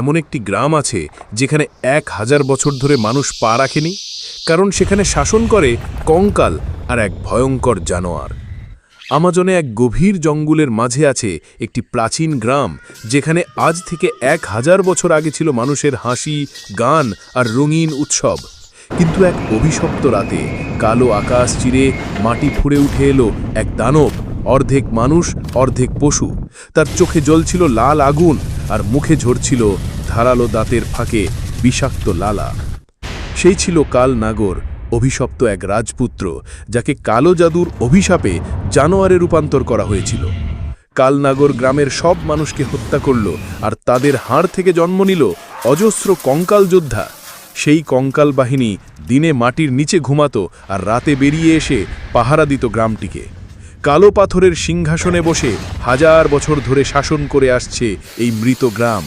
এমন একটি গ্রাম আছে যেখানে এক হাজার বছর ধরে মানুষ পা রাখেনি, কারণ সেখানে শাসন করে কঙ্কাল আর এক ভয়ঙ্কর জানোয়ার। আমাজনে এক গভীর জঙ্গলের মাঝে আছে একটি প্রাচীন গ্রাম যেখানে আজ থেকে এক হাজার বছর আগে ছিল মানুষের হাসি, গান আর রঙিন উৎসব। কিন্তু এক অভিশপ্ত রাতে কালো আকাশ চিরে মাটি ফুঁড়ে উঠে এলো এক দানব, অর্ধেক মানুষ, অর্ধেক পশু। তার চোখে জ্বলছিল লাল আগুন আর মুখে ঝরছিল ধারালো দাঁতের ফাঁকে বিষাক্ত লালা। সেই ছিল কাল নাগর, অভিশপ্ত এক রাজপুত্র, যাকে কালো জাদুর অভিশাপে জানোয়ারে রূপান্তর করা হয়েছিল। কালনাগর গ্রামের সব মানুষকে হত্যা করল আর তাদের হাড় থেকে জন্ম নিল অজস্র কঙ্কাল যোদ্ধা। সেই কঙ্কাল বাহিনী দিনে মাটির নিচে ঘুমাতো আর রাতে বেরিয়ে এসে পাহারা দিত গ্রামটিকে। কালো পাথরের সিংহাসনে বসে হাজার বছর ধরে শাসন করে আসছে এই মৃত গ্রাম।